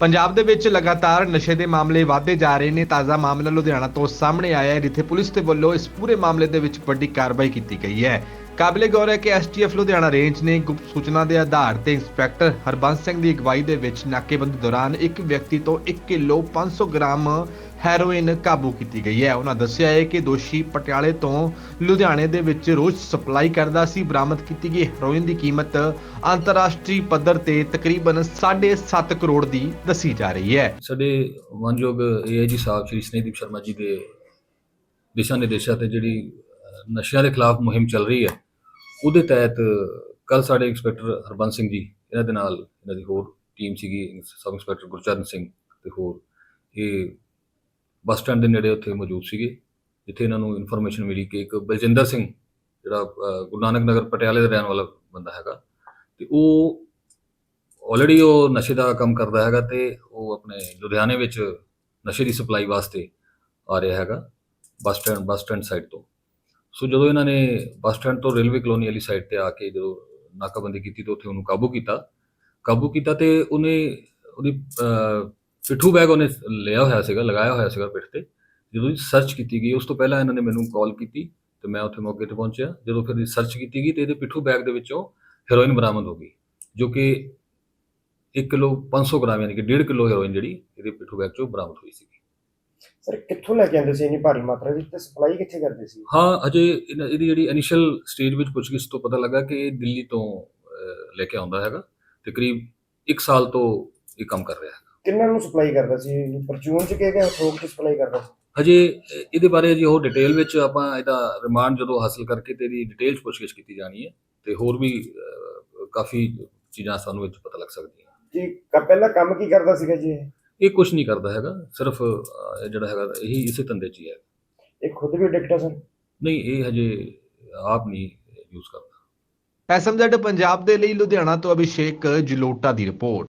ਪੰਜਾਬ ਦੇ ਵਿੱਚ ਲਗਾਤਾਰ ਨਸ਼ੇ ਦੇ ਮਾਮਲੇ ਵਧਦੇ ਜਾ ਰਹੇ ਨੇ। ਤਾਜ਼ਾ ਮਾਮਲਾ ਲੁਧਿਆਣਾ ਤੋਂ ਸਾਹਮਣੇ ਆਇਆ ਹੈ, ਜਿੱਥੇ ਪੁਲਿਸ ਦੇ ਵੱਲੋਂ ਇਸ ਪੂਰੇ ਮਾਮਲੇ ਦੇ ਵਿੱਚ ਵੱਡੀ ਕਾਰਵਾਈ ਕੀਤੀ ਗਈ ਹੈ। ਕਾਬਲੇ ਗੌਰ ਹੈ ਕਿ ਐਸਟੀਐਫ ਲੁਧਿਆਣਾ ਰੇਂਜ ਨੇ ਗੁਪਤ ਸੂਚਨਾ ਦੇ ਆਧਾਰ ਤੇ ਇੰਸਪੈਕਟਰ ਹਰਬੰਸ ਸਿੰਘ ਦੀ ਅਗਵਾਈ ਦੇ ਵਿੱਚ ਨਾਕੇਬੰਦੀ ਦੌਰਾਨ ਇੱਕ ਵਿਅਕਤੀ ਤੋਂ 1 ਕਿਲੋ 500 ਗ੍ਰਾਮ ਹੈਰੋਇਨ ਕਾਬੂ ਕੀਤੀ ਗਈ ਹੈ। ਉਹਨਾਂ ਦੱਸਿਆ ਹੈ ਕਿ ਦੋਸ਼ੀ ਪਟਿਆਲੇ ਤੋਂ ਲੁਧਿਆਣੇ ਦੇ ਵਿੱਚ ਰੋਜ਼ ਸਪਲਾਈ ਕਰਦਾ ਸੀ। ਬਰਾਮਦ ਕੀਤੀ ਗਈ ਹੈਰੋਇਨ ਦੀ ਕੀਮਤ ਅੰਤਰਰਾਸ਼ਟਰੀ ਪੱਧਰ ਤੇ ਤਕਰੀਬਨ 7.5 ਕਰੋੜ ਦੀ ਦੱਸੀ ਜਾ ਰਹੀ ਹੈ। ਸਾਡੇ ਮਾਨਯੋਗ ਏਆਈਜੀ ਸਾਹਿਬ ਸ਼੍ਰੀ ਸਨੇਹਦੀਪ ਸ਼ਰਮਾ ਜੀ ਦੇ ਦਿਸ਼ਾ ਨਿਰਦੇਸ਼ਾਂ ਤੇ ਜਿਹੜੀ ਨਸ਼ਿਆਂ ਦੇ ਖਿਲਾਫ ਮੁਹਿੰਮ ਚੱਲ ਰਹੀ ਹੈ। ਉਹਦੇ ਤਹਿਤ ਕੱਲ ਸਾਡੇ ਇੰਸਪੈਕਟਰ ਹਰਬੰਸ ਸਿੰਘ ਜੀ, ਇਹਨਾਂ ਦੇ ਨਾਲ ਇਹਨਾਂ ਦੀ ਹੋਰ ਟੀਮ ਸੀਗੀ, ਸਬ ਇੰਸਪੈਕਟਰ ਗੁਰਚਰਨ ਸਿੰਘ ਤੇ ਹੋਰ। ਇਹ ਬੱਸ ਸਟੈਂਡ ਦੇ ਨੇੜੇ ਉੱਥੇ ਮੌਜੂਦ ਸੀਗੇ, ਜਿੱਥੇ ਇਹਨਾਂ ਨੂੰ ਇਨਫੋਰਮੇਸ਼ਨ ਮਿਲੀ ਕਿ ਇੱਕ ਬਲਜਿੰਦਰ ਸਿੰਘ, ਜਿਹੜਾ ਗੁਰੂ ਨਾਨਕ ਨਗਰ ਪਟਿਆਲੇ ਦਾ ਰਹਿਣ ਵਾਲਾ ਬੰਦਾ ਹੈਗਾ, ਤੇ ਉਹ ਆਲਰੇਡੀ ਉਹ ਨਸ਼ੇ ਦਾ ਕੰਮ ਕਰਦਾ ਹੈਗਾ ਤੇ ਉਹ ਆਪਣੇ ਲੁਧਿਆਣੇ ਵਿੱਚ ਨਸ਼ੇ ਦੀ ਸਪਲਾਈ ਵਾਸਤੇ ਆ ਰਿਹਾ ਹੈਗਾ, bus stand bus stand side ਤੋਂ। ਸੋ ਜਦੋਂ ਇਹਨਾਂ ਨੇ ਬੱਸ ਸਟੈਂਡ ਤੋਂ ਰੇਲਵੇ ਕਲੋਨੀ ਵਾਲੀ ਸਾਈਡ ਤੇ ਆ ਕੇ ਜਦੋਂ ਨਾਕਾਬੰਦੀ ਕੀਤੀ ਤਾਂ ਉੱਥੇ ਉਹਨੂੰ ਕਾਬੂ ਕੀਤਾ। ਕਾਬੂ ਕੀਤਾ ਤੇ ਉਹਨੇ, ਉਹਦੀ ਪਿੱਠੂ ਬੈਗ ਉਹਨੇ ਲਿਆ ਹੋਇਆ ਸੀਗਾ, ਲਗਾਇਆ ਹੋਇਆ ਸੀਗਾ ਪਿੱਠ ਤੇ। ਜਦੋਂ ਸਰਚ ਕੀਤੀ ਗਈ, ਉਸ ਤੋਂ ਪਹਿਲਾਂ ਇਹਨਾਂ ਨੇ ਮੈਨੂੰ ਕਾਲ ਕੀਤੀ ਤੇ ਮੈਂ ਉੱਥੇ ਮੌਕੇ ਤੇ ਪਹੁੰਚਿਆ। ਜਦੋਂ ਫਿਰ ਸਰਚ ਕੀਤੀ ਗਈ ਤੇ ਇਹਦੇ ਪਿੱਠੂ ਬੈਗ ਦੇ ਵਿੱਚੋਂ ਹੈਰੋਇਨ ਬਰਾਮਦ ਹੋ ਗਈ, ਜੋ ਕਿ 1 ਕਿਲੋ 500 ਗ੍ਰਾਮ, ਯਾਨੀ ਕਿ 1.5 ਕਿਲੋ ਹੈਰੋਇਨ ਜਿਹੜੀ ਇਹਦੇ ਪਿੱਠੂ ਬੈਗ ਚੋਂ ਬਰਾਮਦ ਹੋਈ ਸੀ। ਸਰ ਕਿੱਥੋਂ ਲੈ ਕੇ ਆਉਂਦੇ ਸੀ ਇੰਨੀ ਭਾਰੀ ਮਾਤਰਾ ਵਿੱਚ ਤੇ ਸਪਲਾਈ ਕਿੱਥੇ ਕਰਦੇ ਸੀ? ਹਾਂ ਅਜੇ ਇਹਨਾਂ- ਇਹਦੀ ਜਿਹੜੀ ਇਨੀਸ਼ੀਅਲ ਸਟੇਜ ਵਿੱਚ ਪੁੱਛਗਿੱਛ ਤੋਂ ਪਤਾ ਲੱਗਾ ਕਿ ਇਹ ਦਿੱਲੀ ਤੋਂ ਅਹ, ਲੈ ਕੇ ਆਉਂਦਾ ਹੈਗਾ ਤੇ ਕਰੀਬ 1 ਸਾਲ ਤੋਂ ਇਹ ਕੰਮ ਕਰ ਰਿਹਾ ਹੈ ਕਿੰਨਾਂ ਨੂੰ ਸਪਲਾਈ ਕਰਦਾ ਸੀ? ਪਰਚੂਨ ਚ ਕੇ ਗਿਆ ਥੋਕ ਚ ਸਪਲਾਈ ਕਰਦਾ ਸੀ? ਹਜੇ ਇਹਦੇ ਬਾਰੇ ਜੀ ਹੋਰ ਡਿਟੇਲ ਵਿੱਚ ਆਪਾਂ ਇਹਦਾ ਰਿਮਾਂਡ ਜਦੋਂ ਹਾਸਲ ਕਰਕੇ ਤੇ ਇਹਦੀ ਡਿਟੇਲ ਚ ਪੁੱਛਗਿੱਛ ਕੀਤੀ ਜਾਣੀ ਹੈ ਤੇ ਹੋਰ ਵੀ ਅਹ, ਕਾਫੀ ਚੀਜ਼ਾਂ ਸਾਨੂੰ ਵਿੱਚ ਪਤਾ ਲੱਗ ਸਕਦੀਆਂ। ਜੀ ਕ- ਪਹਿਲਾਂ ਕੰਮ ਕੀ ਕਰਦਾ ਸੀਗਾ ਜੀ ਇਹ? ਇਹ ਕੁਝ ਨਹੀਂ ਕਰਦਾ ਹੈਗਾ ਸਿਰਫ ਅਹ, ਜਿਹੜਾ ਹੈਗਾ ਇਹੀ ਇਸੇ ਧੰਦੇ 'ਚ ਹੀ ਹੈ। ਇਹ ਖੁਦ ਵੀ ਐਡਿਕਟ ਆ ਸਰ? ਨਹੀਂ ਇਹ ਹਜੇ ਆਪ ਨਹੀਂ ਯੂਜ਼ ਕਰਦਾ। ਐਸਐਮਜ਼ੈਡ ਪੰਜਾਬ ਦੇ ਲਈ ਲੁਧਿਆਣਾ ਤੋਂ ਅਭਿਸ਼ੇਕ ਜਲੋਟਾ ਦੀ ਰਿਪੋਰਟ।